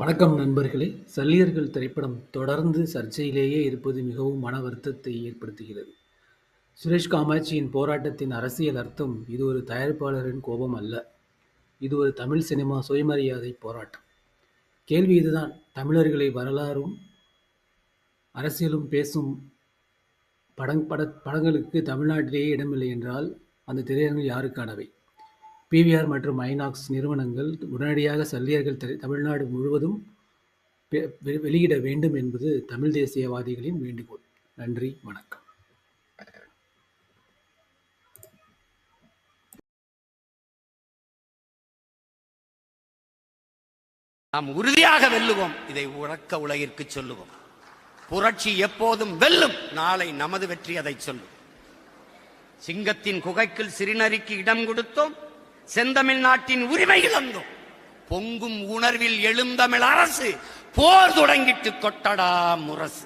வணக்கம் நண்பர்களே. சல்லியர்கள் திரைப்படம் தொடர்ந்து சர்ச்சையிலேயே இருப்பது மிகவும் மன வருத்தத்தை ஏற்படுத்துகிறது. சுரேஷ் காமாட்சியின் போராட்டத்தின் அரசியல் அர்த்தம் இது ஒரு தயாரிப்பாளரின் கோபம் அல்ல. இது ஒரு தமிழ் சினிமா சுயமரியாதை போராட்டம். கேள்வி இதுதான். தமிழர்களை வரலாறும் அரசியலும் பேசும் படங் பட படங்களுக்கு தமிழ்நாட்டிலேயே இடமில்லை என்றால் அந்த திரையரங்கு யாருக்கானவை? பிவிஆர் மற்றும் ஐநாக்ஸ் நிறுவனங்கள் உடனடியாக சல்லியர்கள் தமிழ்நாடு முழுவதும் வெளியிட வேண்டும் என்பது தமிழ் தேசியவாதிகளின் வேண்டுகோள். நன்றி வணக்கம். நாம் உறுதியாக வெல்லுவோம். இதை உறக்க உலகிற்கு சொல்லுவோம். புரட்சி எப்போதும் வெல்லும். நாளை நமது வெற்றி அதை சொல்லும். சிங்கத்தின் குகைக்குள் சிறுநரிக்கு இடம் கொடுத்தோம். செந்தமிழ் நாட்டின் உரிமை இழந்தோம் பொங்கும் உணர்வில் எழுந்தமிழ் அரசு போர் தொடங்கிட்டு கொட்டடா முரசு.